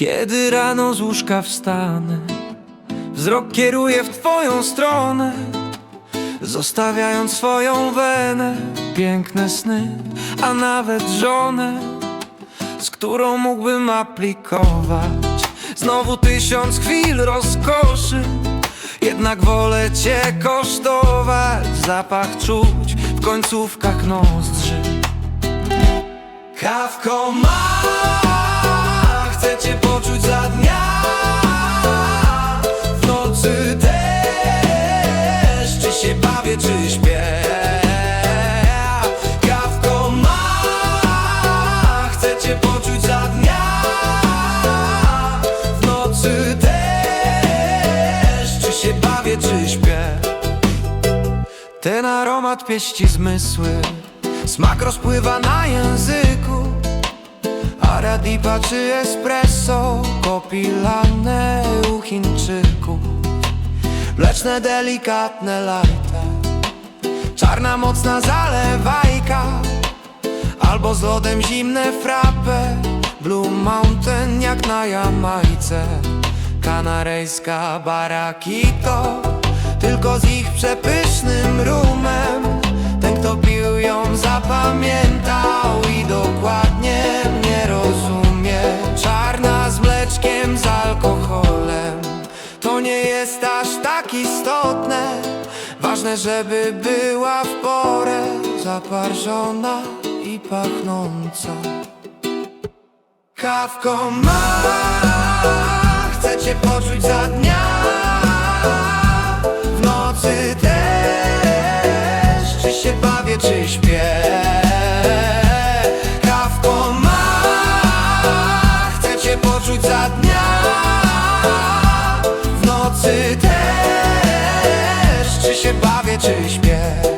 Kiedy rano z łóżka wstanę Wzrok kieruję w twoją stronę Zostawiając swoją wenę Piękne sny, a nawet żonę Z którą mógłbym aplikować. Znowu tysiąc chwil rozkoszy Jednak wolę cię kosztować. Zapach czuć w końcówkach nozdrzy. Kawko ma, ten aromat pieści zmysły. Smak rozpływa na języku. Aradipa czy espresso Kopilane u Chińczyków Mleczne, delikatne latte Czarna, mocna zalewajka. Albo z lodem zimne frappe. Blue Mountain jak na Jamajce. Kanaryjska barakito Tylko z ich przepysznym rumem. Ten kto pił ją zapamiętał I dokładnie mnie rozumie. Czarna z mleczkiem, z alkoholem. To nie jest aż tak istotne. Ważne, żeby była w porę Zaparzona i pachnąca. Kawko ma, chcę cię poczuć za dnia czy śpię. Kawko ma, chcę cię poczuć za dnia. W nocy też, czy się bawię, czy śpię